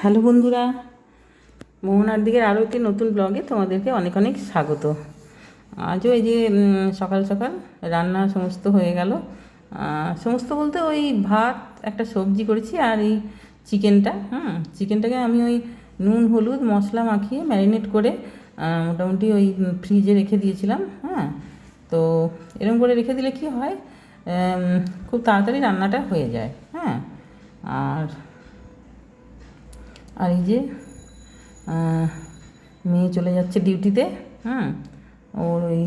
Hello বন্ধুরা, মোহনার দিকের আরও একটি নতুন ব্লগে তোমাদেরকে অনেক অনেক স্বাগত। আজও এই যে সকাল সকাল রান্না সমস্ত হয়ে গেল। সমস্ত বলতে ওই ভাত, একটা সবজি করেছি আর এই চিকেনটা, হুম, চিকেনটাকে আমি ওই নুন, হলুদ, মশলা মাখিয়ে ম্যারিনেট করে মোটামুটি ওই ফ্রিজে রেখে দিয়েছিলাম হ্যাঁ। তো এরকম করে রেখে দিলে কি হয় খুব তাড়াতাড়ি রান্নাটা হয়ে যায় হ্যাঁ। আর আর এই যে মেয়ে চলে যাচ্ছে ডিউটিতে, হুম? ওর ওই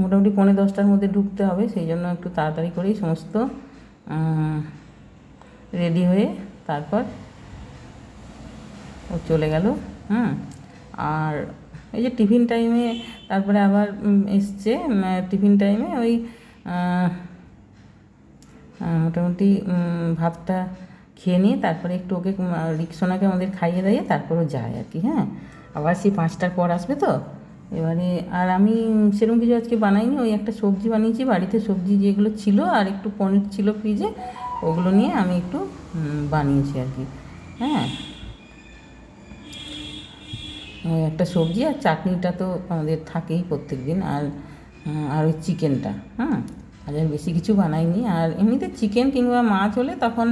মোটামুটি পৌনে দশটার মধ্যে ঢুকতে হবে, সেই জন্য একটু তাড়াতাড়ি করেই সমস্ত রেডি হয়ে তারপর ও চলে গেল, হুম? আর এই যে টিফিন টাইমে তারপরে আবার এসছে টিফিন টাইমে ওই মোটামুটি ভাতটা খেয়ে নিয়ে তারপরে একটু ওকে রিক্সোনাকে আমাদের খাইয়ে দাইয়ে তারপরও যায় আর কি হ্যাঁ। আবার সেই পাঁচটার পর আসবে তো। এবারে, আর আমি সেরকম কিছু আজকে বানাইনি, ওই একটা সবজি বানিয়েছি, বাড়িতে সবজি যেগুলো ছিল আর একটু পনির ছিল ফ্রিজে ওগুলো নিয়ে আমি একটু বানিয়েছি আর কি হ্যাঁ। ওই একটা সবজি আর চাটনিটা তো আমাদের থাকেই প্রত্যেক দিন আর আর ওই চিকেনটা হ্যাঁ আর বেশি কিছু বানাইনি, আর এমনিতে চিকেন কিংবা মাছ হলে তখন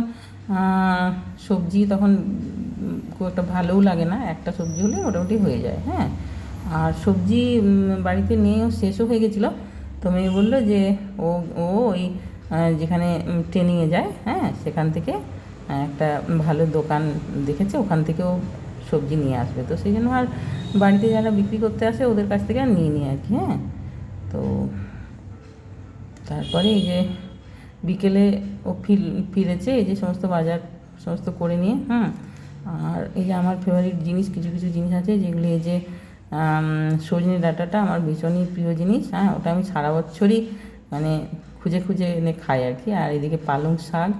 সবজি তখন খুব একটা ভালোও লাগে না। একটা সবজি হলে মোটামুটি হয়ে যায় হ্যাঁ। আর সবজি বাড়িতে নিয়েও শেষও হয়ে গেছিল। তো মেয়ে বলল যে, ও ও ওই যেখানে ট্রেনিংয়ে যায় হ্যাঁ সেখান থেকে একটা ভালো দোকান দেখেছে, ওখান থেকেও সবজি নিয়ে আসবে। তো সেই জন্য আর বাড়িতে যারা বিক্রি করতে আসে, ওদের কাছ থেকে আর নিয়ে নিই আর কি হ্যাঁ। তো তারপরে এই যে বিকেলে ও ফির, ফিরেছে, এই যে সমস্ত বাজার সমস্ত করে নিয়ে হ্যাঁ আর এই যে আমার ফেভারিট জিনিস, কিছু কিছু জিনিস আছে যেগুলি এই যে সজনে ডাঁটাটা আমার ভীষণই প্রিয় জিনিস হ্যাঁ? ওটা আমি সারা বছরই মানে খুঁজে খুঁজে এনে খাই আর কি। আর এদিকে পালং শাক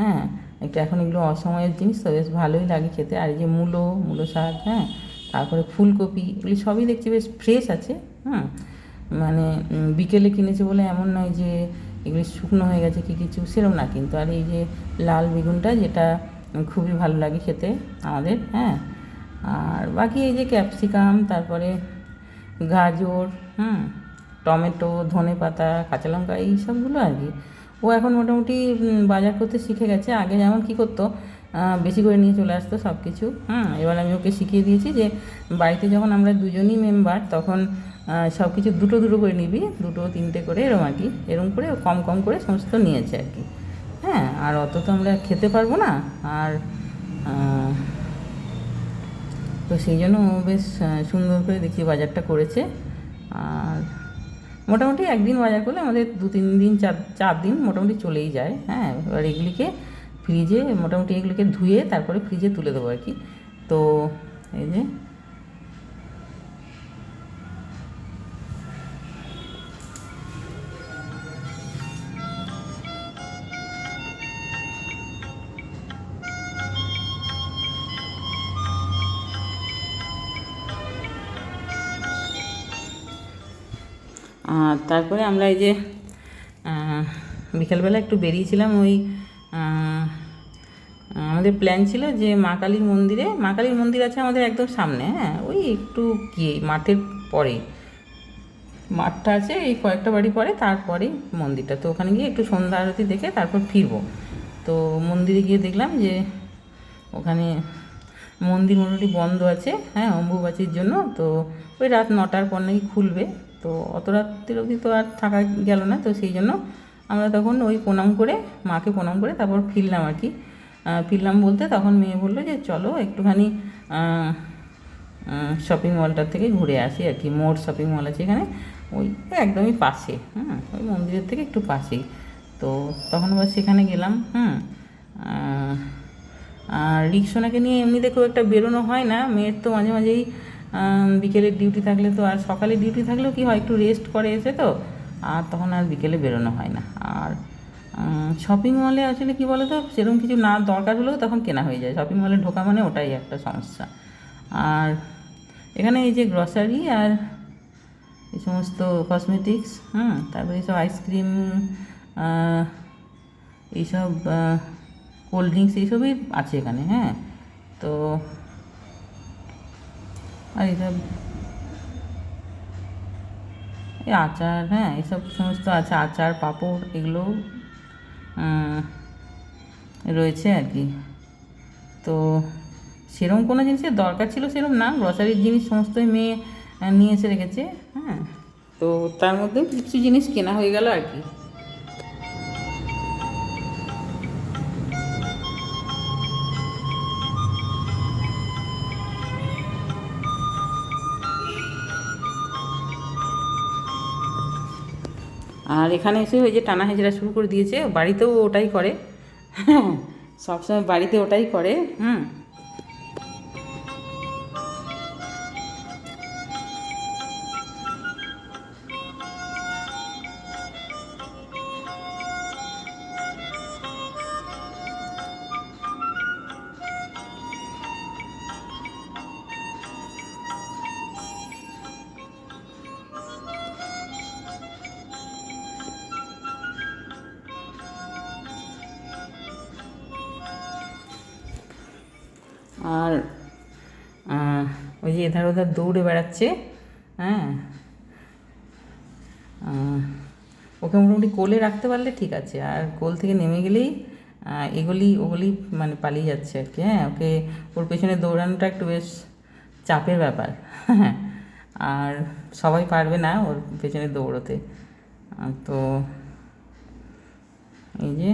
হ্যাঁ? একটা এখন এগুলো অসময়ের জিনিস, তো বেশ ভালোই লাগে খেতে। আর এই যে মূলো মূলো শাক হ্যাঁ? তারপরে ফুলকপি, এগুলি সবই দেখছি বেশ ফ্রেশ আছে, হুম? মানে বিকেলে কিনেছে বলে এমন নয় যে এগুলি শুকনো হয়ে গেছে, কি কিছু সেরকম না, কিন্তু আর এই যে লাল বেগুনটা যেটা খুবই ভালো লাগে খেতে আমাদের হ্যাঁ। আর বাকি এই যে ক্যাপসিকাম, তারপরে গাজর, হুম, টমেটো, ধনে পাতা, কাঁচা লঙ্কা, এই সবগুলো আর কি। ও এখন মোটামুটি বাজার করতে শিখে গেছে, আগে যেমন কী করতো বেশি করে নিয়ে চলে আসতো সব কিছু হুম, এবার আমি ওকে শিখিয়ে দিয়েছি যে বাড়িতে যখন আমরা দুজনই মেম্বার, তখন সব কিছু দুটো দুটো করে নিবি, দুটো তিনটে করে এরম আর কি। এরম করে কম কম করে সমস্ত নিয়েছে আর কি। হ্যাঁ আর অত তো আমরা খেতে পারব না। আর তো সেই জন্য বেশ সুন্দর করে দেখি বাজারটা করেছে। আর মোটামুটি একদিন বাজার করলে আমাদের দু তিন দিন, চার চার দিন মোটামুটি চলেই যায়। হ্যাঁ এবার এগুলিকে ফ্রিজে মোটামুটি এগুলিকে ধুয়ে তারপরে ফ্রিজে তুলে দেবো আর কি। তো এই যে আর তারপরে আমরা এই যে বিকেলবেলা একটু বেরিয়েছিলাম ওই আমাদের প্ল্যান ছিল যে মা কালীর মন্দিরে, মা কালীর মন্দির আছে আমাদের একদম সামনে হ্যাঁ ওই একটু গিয়ে মাঠের পরেই মাঠটা আছে এই কয়েকটা বাড়ি পরে, তারপরেই মন্দিরটা। তো ওখানে গিয়ে একটু সন্ধ্যা আরতি দেখে তারপর ফিরবো। তো মন্দিরে গিয়ে দেখলাম যে ওখানে মন্দির মোটামুটি বন্ধ আছে হ্যাঁ অম্বুবাচীর জন্য। তো ওই রাত নটার পর নাকি খুলবে। তো অত রাত্রির অবধি তো আর থাকা গেল না, তো সেই জন্য আমরা তখন ওই প্রণাম করে, মাকে প্রণাম করে তারপর ফিরলাম আর কি। ফিরলাম বলতে তখন মেয়ে বলল যে, চলো একটুখানি শপিং মলটার থেকে ঘুরে আসি আর কি। মোড় শপিং মল আছে এখানে। ওই একদমই পাশে, হুম, ওই মন্দিরের থেকে একটু পাশেই। তো তখন আবার সেখানে গেলাম, হুম আর রিক্সোনাকে নিয়ে এমনিতে খুব একটা বেরোনো হয় না। মেয়ের তো মাঝে মাঝেই বিকেলের ডিউটি থাকলে তো আর সকালে ডিউটি থাকলেও কি হয়, একটু রেস্ট করে এসে তো, আর তখন আর বিকেলে বেরোনো হয় না। আর শপিং মলে আসলে কি বলো তো সেরকম কিছু না দরকার হলেও তখন কেনা হয়ে যায়। শপিং মলে ঢোকা মানে ওটাই একটা সমস্যা। আর এখানে এই যে গ্রসারি আর এই সমস্ত কসমেটিক্স হুম, তারপরে এইসব আইসক্রিম এইসব কোল্ড ড্রিঙ্কস এইসবই আছে এখানে হ্যাঁ। তো আর এসব এই আচার হ্যাঁ এসব সমস্ত আছে, আচার, পাঁপড়, এগুলো রয়েছে আর কি। তো সেরকম কোনো জিনিসের দরকার ছিল, সেরকম না গ্রসারির জিনিস সমস্তই মেয়ে নিয়ে এসে রেখেছে হ্যাঁ। তো তার মধ্যে কিছু জিনিস কেনা হয়ে গেল আর কি। আর এখানে এসে ওই যে টানা হেঁচড়া শুরু করে দিয়েছে, বাড়িতেও ওটাই করে। হ্যাঁ সবসময় বাড়িতে ওটাই করে, হুম। আর ওই যে এধার ওধার দৌড়ে বেড়াচ্ছে হ্যাঁ। ওকে মোটামুটি কোলে রাখতে পারলে ঠিক আছে, আর কোল থেকে নেমে গেলেই এগুলি, ওগুলি মানে পালিয়ে যাচ্ছে আর কি হ্যাঁ। ওকে, ওর পেছনে দৌড়ানোটা একটু বেশ চাপের ব্যাপার হ্যাঁ। আর সবাই পারবে না ওর পেছনে দৌড়োতে। তো, এই যে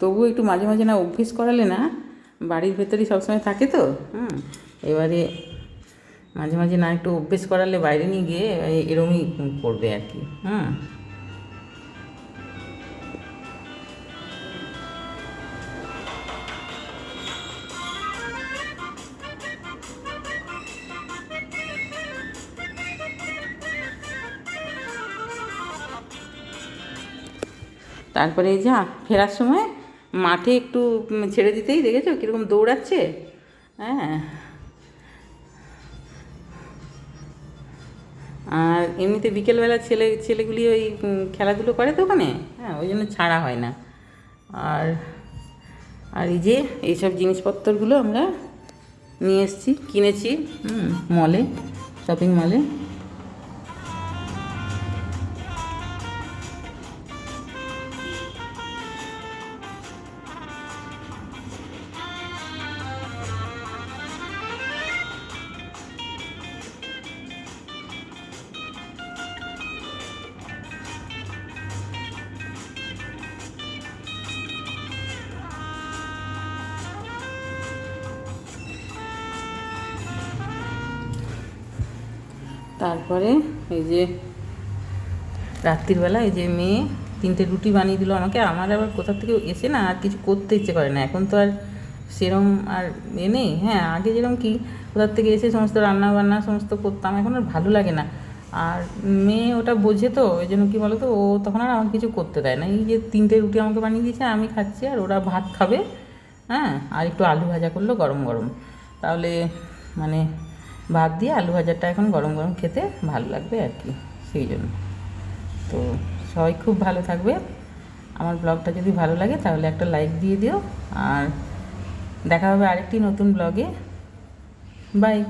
তবুও একটু মাঝে মাঝে না অভ্যেস করালে না বাড়ির ভেতরেই সবসময় থাকে তো, হুম? এবারে মাঝে মাঝে না একটু অভ্যেস করালে বাইরে নিয়ে গিয়ে এরমই করবে আর কি, হুম? তারপরে এই যা ফেরার সময় মাঠে একটু ছেড়ে দিতেই দেখেছ কীরকম দৌড়াচ্ছে? হ্যাঁ। আর এমনিতে বিকেলবেলা ছেলে, ছেলেগুলি ওই খেলাধুলো করে তো ওখানে? হ্যাঁ ওই জন্য ছাড়া হয় না। আর আর এই যে, এইসব জিনিসপত্রগুলো আমরা নিয়ে এসেছি, কিনেছি মলে শপিং মলে তারপরে এই যে রাত্রিবেলা এই যে মেয়ে তিনটে রুটি বানিয়ে দিল আমাকে আমার আবার কোথা থেকে এসে না আর কিছু করতে ইচ্ছে করে না। এখন তো আর সেরম আর এ নেই। হ্যাঁ আগে যেরকম কি কোথার থেকে এসে সমস্ত রান্না বান্না সমস্ত করতাম, এখন আর ভালো লাগে না। আর মেয়ে ওটা বোঝে তো, ওই জন্য কী বলো তো ও তখন আর আমাকে কিছু করতে দেয় না। এই যে তিনটে রুটি আমাকে বানিয়ে দিয়েছে, আমি খাচ্ছি, আর ওরা ভাত খাবে হ্যাঁ আর একটু আলু ভাজা করল গরম গরম। তাহলে মানে ভাত দিয়ে আলু ভাজাটা এখন গরম গরম খেতে ভালো লাগবে আর কি, সেই জন্য। তো সবাই খুব ভালো থাকবে। আমার ব্লগটা যদি ভালো লাগে তাহলে একটা লাইক দিয়ে দিও। আর দেখা হবে আরেকটি নতুন ব্লগে। বাই।